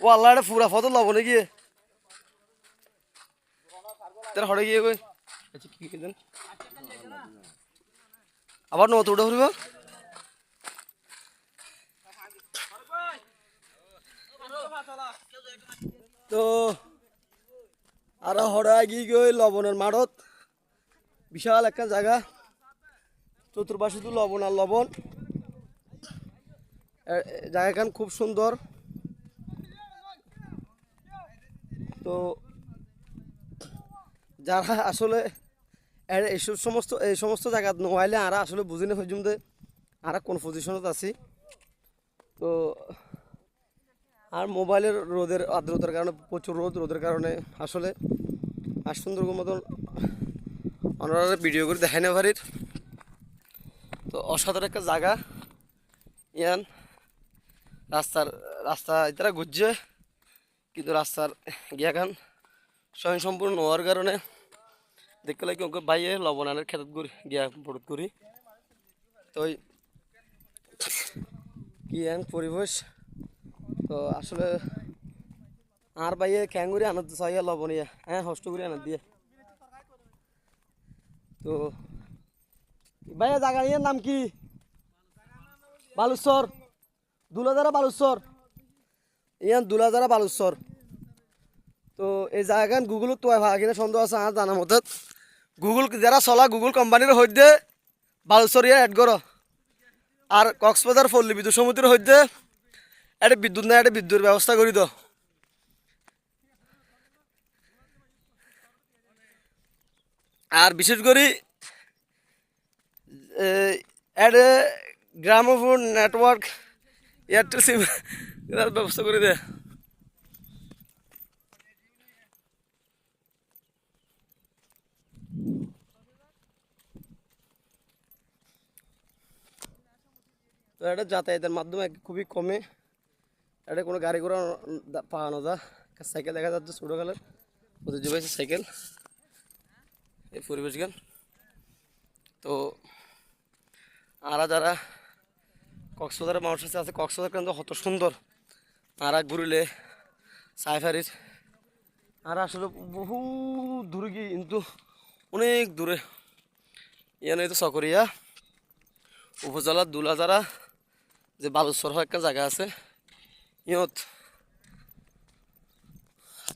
ও আল্লাহ এটা পুরা ফটো লবণে গিয়ে তোর হরে গিয়ে কই? আচ্ছা কি কি দেন আবার নতুন উঠে ফুরিব? তো আর হরা গিয়ে গই লবণের মাঠত বিশাল একটা জায়গা। চতুর্পাশে তো লবণ আর লবণ। জায়গাখান খুব সুন্দর। তো যারা আসলে এইসব সমস্ত, এই সমস্ত জায়গা নোয়াইলে আরা আসলে বুঝি না হইজুম যে আরা কোন পজিশনত আছি। তো আর মোবাইলের রোদের আর্দ্রতার কারণে, প্রচুর রোদ, রোদের কারণে আসলে আর সুন্দর মতন ওনারা ভিডিও করে দেখাই না পারির তো অসাধারণ একটা জায়গা। ইয়ান, রাস্তার, রাস্তা ইতারা ঘুরছে, কিন্তু রাস্তার গিয়াখান স্বয়ং সম্পূর্ণ হওয়ার কারণে দেখতে লাগে ওকে বাইরে লবণানের খেতত করি, গিয়া পড়ত করি। তো কি এন পরিবেশ? তো আসলে আর বাইয়ে ক্যাঙ্গুরি আনন্দ চাইয়া লবণিয়া হ্যাঁ হষ্ট করে আনার দিয়ে। তো ভাইয়া জায়গা ইয়ের নাম কি? বালুচর। দুলাদারা বালুচর। ইয়ান দুলাদারা বালুচর। তো এই জায়গান গুগল তো কিনা সন্দেহ আছে আর জানা মতে। গুগল যারা চলা গুগল কোম্পানির সৈতে বালুচর ইয়া এড করো আর কক্সবাজার পল্লী বিদ্যুৎ সমিতির সৈতে একটা বিদ্যুৎ নাই একটা বিদ্যুৎ ব্যবস্থা করি তো আর বিশেষ করে এড গ্রামোফোন নেটওয়ার্ক এয়ারটেল সিম এটার ব্যবস্থা করে দেয় তো এটা যাতায়াতের মাধ্যমে খুবই কমে। এটা কোনো গাড়ি ঘোড়া পাওয়ানো যা সাইকেল দেখা যাচ্ছে ছোটোকালের ওদের জুবাইছে সাইকেল। এই পরিবেশ তো আরা যারা কক্সবাজারের মানুষ আছে আছে কক্সবাজার কিন্তু কত সুন্দর। আরা ঘুরিলে সাইফারির আর আসলে বহু দূরে গিয়ে কিন্তু অনেক দূরে। ইয়ানে তো সকরিয়া উপজেলার দুলাজারা যে বালুচর একটা জায়গা আছে, ইয়ত।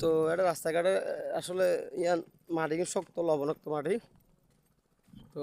তো এটা রাস্তাঘাটে আসলে ইয়ান মাটি শক্ত, লবণাক্ত মাটি। তো